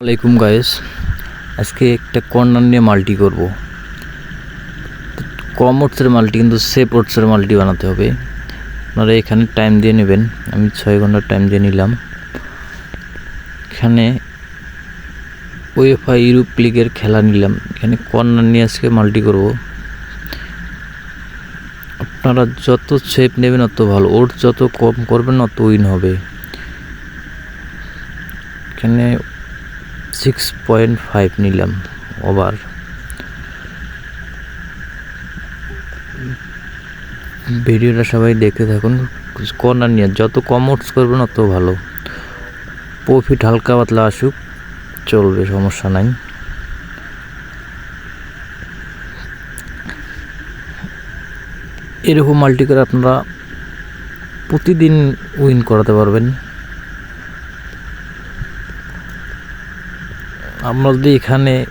আলাইকুম গায়েস আজকে একটা কর্নার নিয়ে মাল্টি করব। কম ওটসের মাল্টি কিন্তু সেফ ওটসের মাল্টি বানাতে হবে। আপনারা এখানে টাইম দিয়ে নেবেন। আমি ছয় ঘণ্টার টাইম দিয়ে নিলাম। এখানে ওয়েফা ইউরোপ লিগের খেলা নিলাম। এখানে কর্নার নিয়ে আজকে মাল্টি করব। আপনারা যত সেফ নেবেন, অত ভালো। ওট যত কম করবেন, অত উইন হবে। এখানে সিক্স পয়েন্ট ফাইভ নিলাম ওভার ভিডিওটা সবাই দেখতে থাকুন কর্নার নিয়ে, যত কম ওটস করবেন অত ভালো। প্রফিট হালকা পাতলা আসুক, চলবে, সমস্যা নাই। এরকম মাল্টি করে আপনারা প্রতিদিন উইন করাতে পারবেন। আমরা যদি এখানে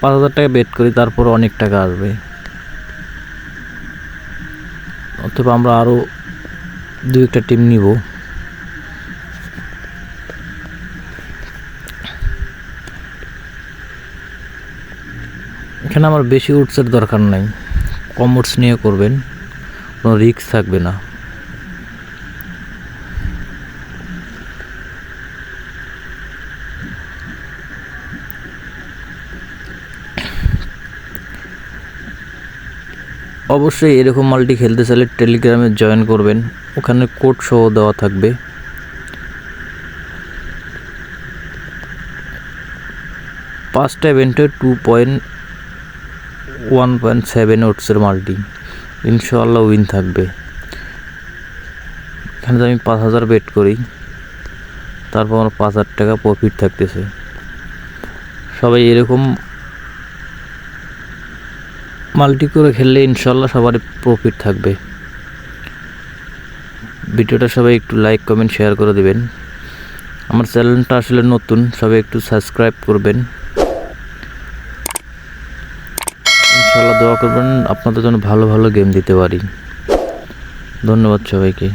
পাঁচ হাজার টাকা বেট করি, তারপর অনেক টাকা আসবে। অথবা আমরা আরও দু একটা টিম নিব। এখানে আমার বেশি উটসের দরকার নাই। কম উটস নিয়ে করবেন, কোনো রিস্ক থাকবে না। অবশ্যই এরকম মাল্টি খেলতে চাইলে টেলিগ্রামে জয়েন করবেন। ওখানে কোড সহ দেওয়া থাকবে। পাঁচটা ইভেন্টে two point one point seven ওটসের multi. ইনশাআল্লাহ উইন থাকবে। এখানে তো আমি পাঁচ হাজার বেট করি। তারপর আমার পাঁচ হাজার টাকা প্রফিট থাকতেছে। সবাই এরকম মাল্টি করে খেললে ইনশাল্লাহ সবারই প্রফিট থাকবে। ভিডিওটা সবাই একটু লাইক কমেন্ট শেয়ার করে দেবেন। আমার চ্যানেলটা আসলে নতুন, সবাই একটু সাবস্ক্রাইব করবেন। ইনশাল্লাহ দোয়া করবেন আপনাদের জন্য ভালো ভালো গেম দিতে পারি। ধন্যবাদ সবাইকে।